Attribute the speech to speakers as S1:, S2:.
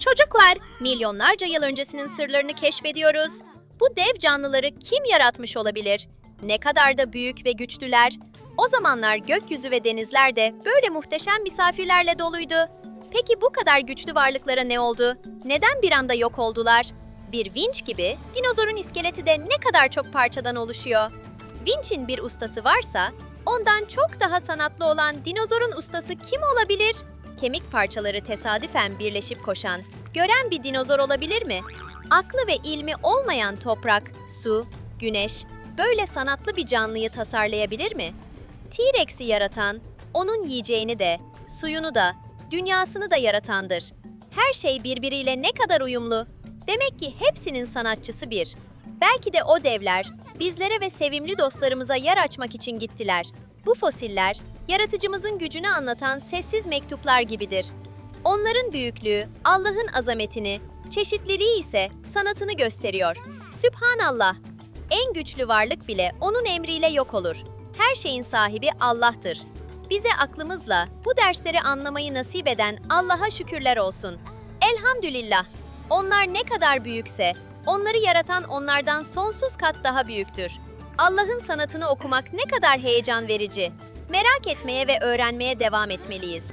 S1: Çocuklar, milyonlarca yıl öncesinin sırlarını keşfediyoruz. Bu dev canlıları kim yaratmış olabilir? Ne kadar da büyük ve güçlüler. O zamanlar gökyüzü ve denizler de böyle muhteşem misafirlerle doluydu. Peki bu kadar güçlü varlıklara ne oldu? Neden bir anda yok oldular? Bir vinç gibi dinozorun iskeleti de ne kadar çok parçadan oluşuyor. Vinç'in bir ustası varsa, ondan çok daha sanatlı olan dinozorun ustası kim olabilir? Kemik parçaları tesadüfen birleşip koşan, gören bir dinozor olabilir mi? Aklı ve ilmi olmayan toprak, su, güneş, böyle sanatlı bir canlıyı tasarlayabilir mi? T-Rex'i yaratan, onun yiyeceğini de, suyunu da, dünyasını da yaratandır. Her şey birbiriyle ne kadar uyumlu. Demek ki hepsinin sanatçısı bir. Belki de o devler bizlere ve sevimli dostlarımıza yer açmak için gittiler. Bu fosiller yaratıcımızın gücünü anlatan sessiz mektuplar gibidir. Onların büyüklüğü Allah'ın azametini, çeşitliliği ise sanatını gösteriyor. Sübhanallah. En güçlü varlık bile onun emriyle yok olur. Her şeyin sahibi Allah'tır. Bize aklımızla bu dersleri anlamayı nasip eden Allah'a şükürler olsun. Elhamdülillah. Onlar ne kadar büyükse, onları yaratan onlardan sonsuz kat daha büyüktür. Allah'ın sanatını okumak ne kadar heyecan verici. Merak etmeye ve öğrenmeye devam etmeliyiz.